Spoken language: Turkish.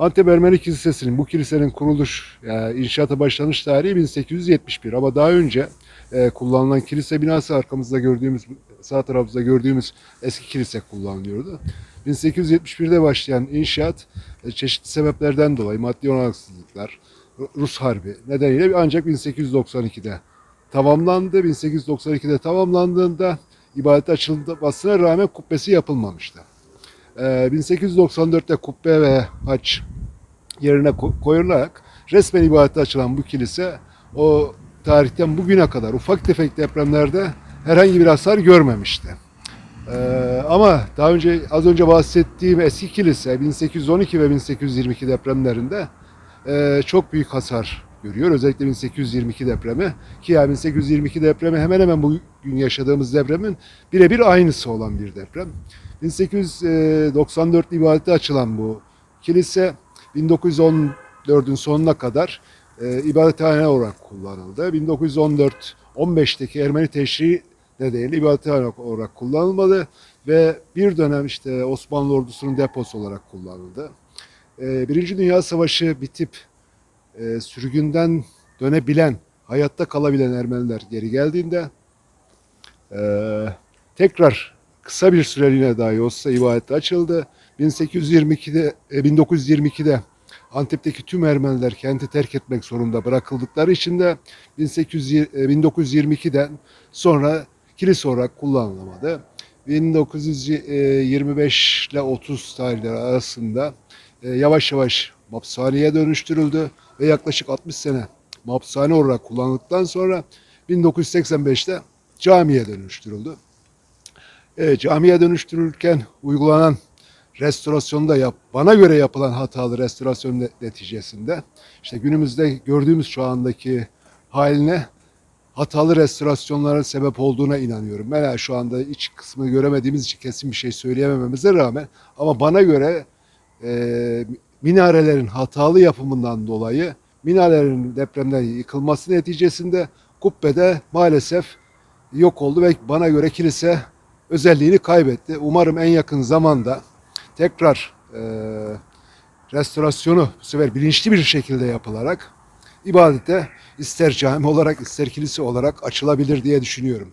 Antep Ermeni Kilisesi'nin bu kilisenin kuruluş, yani inşaata başlanış tarihi 1871 ama daha önce e, kullanılan kilise binası arkamızda gördüğümüz, sağ tarafımızda gördüğümüz eski kilise kullanılıyordu. 1871'de başlayan inşaat e, çeşitli sebeplerden dolayı maddi olanaksızlıklar, Rus Harbi nedeniyle ancak 1892'de tamamlandı. 1892'de tamamlandığında ibadet açılmasına rağmen kubbesi yapılmamıştı. Ee, 1894'te kubbe ve haç yerine ko- koyularak resmen ibadete açılan bu kilise o tarihten bugüne kadar ufak tefek depremlerde herhangi bir hasar görmemişti. Ee, ama daha önce az önce bahsettiğim eski kilise 1812 ve 1822 depremlerinde e, çok büyük hasar görüyor. Özellikle 1822 depremi ki ya 1822 depremi hemen hemen bugün yaşadığımız depremin birebir aynısı olan bir deprem. 1894 ibadete açılan bu kilise 1914'ün sonuna kadar e, ibadethane olarak kullanıldı. 1914 15'teki Ermeni teşri nedeniyle ibadethane olarak kullanılmadı ve bir dönem işte Osmanlı ordusunun deposu olarak kullanıldı. E, Birinci Dünya Savaşı bitip e, sürgünden dönebilen, hayatta kalabilen Ermeniler geri geldiğinde e, tekrar kısa bir süreliğine dahi olsa ibadete açıldı. 1822'de, e, 1922'de Antep'teki tüm Ermeniler kenti terk etmek zorunda bırakıldıkları için de 1800, e, 1922'den sonra kilise olarak kullanılamadı. 1925 ile 30 tarihleri arasında e, yavaş yavaş mapshaneye dönüştürüldü ve yaklaşık 60 sene mapshane olarak kullanıldıktan sonra 1985'te camiye dönüştürüldü. E, camiye dönüştürülürken uygulanan restorasyonda yap, bana göre yapılan hatalı restorasyon ne- neticesinde işte günümüzde gördüğümüz şu andaki haline hatalı restorasyonlara sebep olduğuna inanıyorum. Ben şu anda iç kısmı göremediğimiz için kesin bir şey söyleyemememize rağmen ama bana göre e, minarelerin hatalı yapımından dolayı minarelerin depremden yıkılması neticesinde kubbede maalesef yok oldu ve bana göre kilise özelliğini kaybetti. Umarım en yakın zamanda tekrar e, restorasyonu bu sefer bilinçli bir şekilde yapılarak ibadete ister cami olarak ister kilise olarak açılabilir diye düşünüyorum.